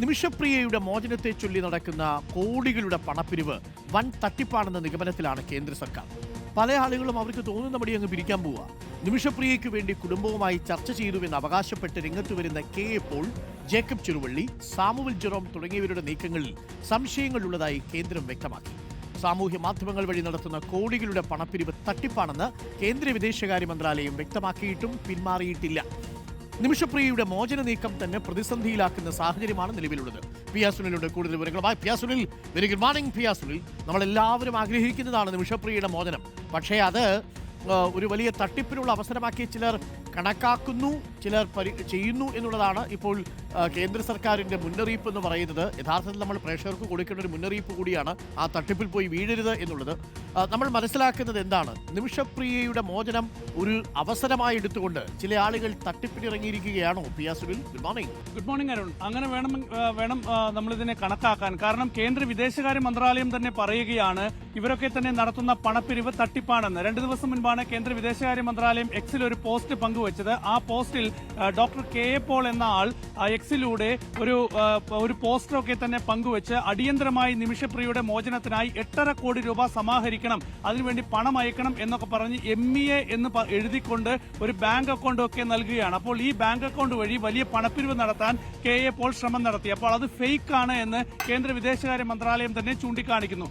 നിമിഷപ്രിയയുടെ മോചനത്തെ ചൊല്ലി നടക്കുന്ന കോടികളുടെ പണപ്പിരിവ് വൻ തട്ടിപ്പാണെന്ന നിഗമനത്തിലാണ് കേന്ദ്ര സർക്കാർ. പല ആളുകളും അവർക്ക് തോന്നുന്ന പടി അങ്ങ് പിരിക്കാൻ പോവുക നിമിഷപ്രിയയ്ക്ക് വേണ്ടി കുടുംബവുമായി ചർച്ച ചെയ്തുവെന്ന് അവകാശപ്പെട്ട് രംഗത്ത് വരുന്ന K A Paul Jacob Cheruvally Samuel Jerome തുടങ്ങിയവരുടെ നീക്കങ്ങളിൽ സംശയങ്ങളുള്ളതായി കേന്ദ്രം വ്യക്തമാക്കി. സാമൂഹ്യ മാധ്യമങ്ങൾ വഴി നടത്തുന്ന കോടികളുടെ പണപ്പിരിവ് തട്ടിപ്പാണെന്ന് കേന്ദ്ര വിദേശകാര്യ മന്ത്രാലയം വ്യക്തമാക്കിയിട്ടും പിന്മാറിയിട്ടില്ല. നിമിഷപ്രിയയുടെ മോചന നീക്കം തന്നെ പ്രതിസന്ധിയിലാക്കുന്ന സാഹചര്യമാണ് നിലവിലുള്ളത്. പി ആ സുനിലുണ്ട്. കൂടുതൽ വിവരങ്ങളുമായി P R Sunil. Very good morning P R Sunil. നമ്മളെല്ലാവരും ആഗ്രഹിക്കുന്നതാണ് നിമിഷപ്രിയയുടെ മോചനം. പക്ഷേ അത് ഒരു വലിയ തട്ടിപ്പിനുള്ള അവസരമാക്കി ചിലർ കണക്കാക്കുന്നു ചിലർ ചെയ്യുന്നു എന്നുള്ളതാണ് ഇപ്പോൾ കേന്ദ്ര സർക്കാരിന്റെ മുന്നറിയിപ്പ് എന്ന് പറയുന്നത്. യഥാർത്ഥത്തിൽ നമ്മൾ പ്രേക്ഷകർക്ക് കൊടുക്കേണ്ട ഒരു മുന്നറിയിപ്പ് കൂടിയാണ് ആ തട്ടിപ്പിൽ പോയി വീഴരുത് എന്നുള്ളത്. നമ്മൾ മനസ്സിലാക്കുന്നത് എന്താണ്? നിമിഷപ്രിയയുടെ മോചനം ഒരു അവസരമായി എടുത്തുകൊണ്ട് ചില ആളുകൾ തട്ടിപ്പിനിറങ്ങിയിരിക്കുകയാണോ? P R Sunil good morning good morning Arun. അങ്ങനെ വേണം വേണം നമ്മളിതിനെ കണക്കാക്കാൻ. കാരണം കേന്ദ്ര വിദേശകാര്യ മന്ത്രാലയം തന്നെ പറയുകയാണ് ഇവരൊക്കെ തന്നെ നടത്തുന്ന പണപ്പിരിവ് തട്ടിപ്പാണെന്ന്. രണ്ട് ദിവസം മുൻപാണ് കേന്ദ്ര വിദേശകാര്യ മന്ത്രാലയം എക്സിൽ ഒരു പോസ്റ്റ് പങ്കുവച്ചത്. ആ പോസ്റ്റിൽ ഡോക്ടർ കെ എ പോൾ എന്ന ആൾ എക്സിലൂടെ ഒരു ഒരു പോസ്റ്ററൊക്കെ തന്നെ പങ്കുവച്ച് അടിയന്തരമായി നിമിഷപ്രിയയുടെ മോചനത്തിനായി എട്ടര കോടി രൂപ സമാഹരിക്കണം അതിനുവേണ്ടി പണം അയക്കണം എന്നൊക്കെ പറഞ്ഞ് എം ഇ എ എന്ന് എഴുതിക്കൊണ്ട് ഒരു ബാങ്ക് അക്കൗണ്ട് ഒക്കെ നൽകുകയാണ്. അപ്പോൾ ഈ ബാങ്ക് അക്കൗണ്ട് വഴി വലിയ പണപ്പിരിവ് നടത്താൻ കെ എ പോൾ ശ്രമം നടത്തി. അപ്പോൾ അത് ഫേക്ക് ആണ് എന്ന് കേന്ദ്ര വിദേശകാര്യ മന്ത്രാലയം തന്നെ ചൂണ്ടിക്കാണിക്കുന്നു.